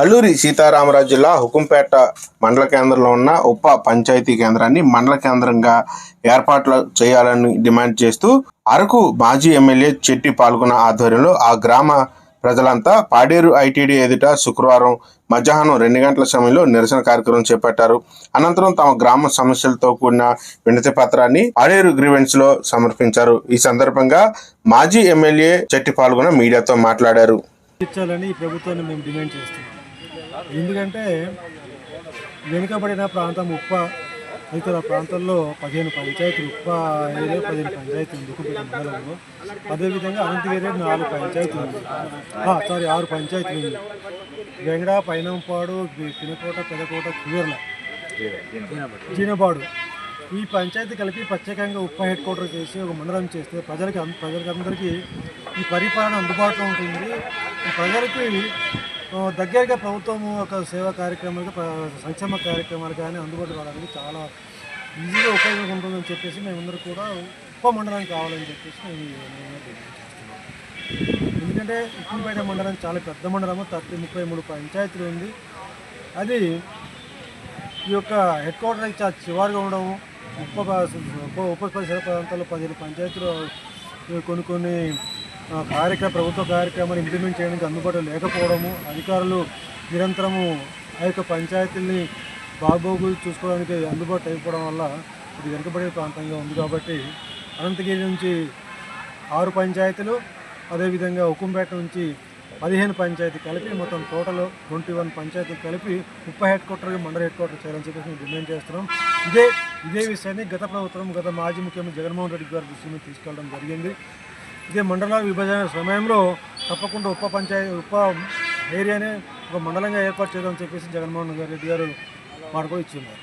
అల్లూరి సీతారామరాజు జిల్లా హుకుంపేట మండల కేంద్రంలో ఉన్న ఉప పంచాయతీ కేంద్రాన్ని మండల కేంద్రంగా ఏర్పాట్లు చేయాలని డిమాండ్ చేస్తూ అరకు మాజీ ఎమ్మెల్యే చెట్టి పాల్గొన్న ఆధ్వర్యంలో ఆ గ్రామ ప్రజలంతా పాడేరు ఐటీడీ ఎదుట శుక్రవారం మధ్యాహ్నం రెండు గంటల సమయంలో నిరసన కార్యక్రమం చేపట్టారు. అనంతరం తమ గ్రామ సమస్యలతో కూడిన వినతి పత్రాన్ని పాడేరు గ్రీవెన్స్లో సమర్పించారు. ఈ సందర్భంగా మాజీ ఎమ్మెల్యే చెట్టి పాల్గొన మీడియాతో మాట్లాడారు. ఈ ప్రభుత్వాన్ని మేము డిమాండ్ చేస్తున్నాం. ఎందుకంటే వెనుకబడిన ప్రాంతం ఉప్ప ఇతర ప్రాంతాల్లో పదిహేను పంచాయతీలు ఉప్ప ఏరియా పదిహేను పంచాయతీలు ఉంది. కుటుంబ మండలంలో. అదేవిధంగా అనంతగిరి నాలుగు పంచాయతీలు ఉంది. ఆ, సారీ ఆరు పంచాయతీలు ఉంది వెంగడ పైనంపాడు పినకోట పెదకోట కుదర్ల జీనబాడు ఈ పంచాయతీ కలిపి ప్రత్యేకంగా ఉప్ప హెడ్ క్వార్టర్ చేసి ఒక మండలం చేస్తే ప్రజలకి ప్రజలకి అందరికీ ఈ పరిపాలన అందుబాటులో ఉంటుంది. ప్రజలకి దగ్గరగా ప్రభుత్వం ఒక సేవా కార్యక్రమాలు సంక్షేమ కార్యక్రమాలు కానీ అందుబాటులో రావడానికి చాలా ఈజీగా ఉపయోగం ఉంటుందని చెప్పేసి మేమందరూ కూడా ఉప మండలం కావాలని చెప్పేసి మేము ఎందుకంటే ఉప్పుపేట మండలం చాలా పెద్ద మండలము థర్టీ ముప్పై మూడు పంచాయతీలు ఉంది అది ఈ యొక్క హెడ్ క్వార్టర్ చాలా చివరిగా ఉండడం ఉప ఉప ఉప పరిసర ప్రాంతాల్లో పదిహేను పంచాయతీలు కొన్ని కొన్ని కార్యక్రమ ప్రభుత్వ కార్యక్రమాన్ని ఇంప్లిమెంట్ చేయడానికి అందుబాటులో లేకపోవడము అధికారులు నిరంతరము ఆ యొక్క పంచాయతీల్ని బాగోగులు చూసుకోవడానికి అందుబాటు అయిపోవడం వల్ల ఇది వెనుకబడే ప్రాంతంగా ఉంది కాబట్టి అనంతగిరి నుంచి ఆరు పంచాయతీలు అదేవిధంగా ఉక్కుంపేట నుంచి పదిహేను పంచాయతీ కలిపి మొత్తం టోటల్ ట్వంటీ వన్ పంచాయతీలు కలిపి ముప్పై హెడ్ క్వార్టర్గా మండల హెడ్ క్వార్టర్ చేయాలని చెప్పేసి మేము డిమాండ్ చేస్తున్నాం. ఇదే ఇదే విషయాన్ని గత ప్రభుత్వం గత మాజీ ముఖ్యమంత్రి జగన్మోహన్ రెడ్డి గారి దృష్టిని తీసుకెళ్ళడం జరిగింది. ఇదే మండల విభజన సమయంలో తప్పకుండా ఉప పంచాయతీ ఉప ఏరియానే ఒక మండలంగా ఏర్పాటు చేద్దామని చెప్పేసి జగన్మోహన్ రెడ్డి గారు మాట ఇచ్చింది.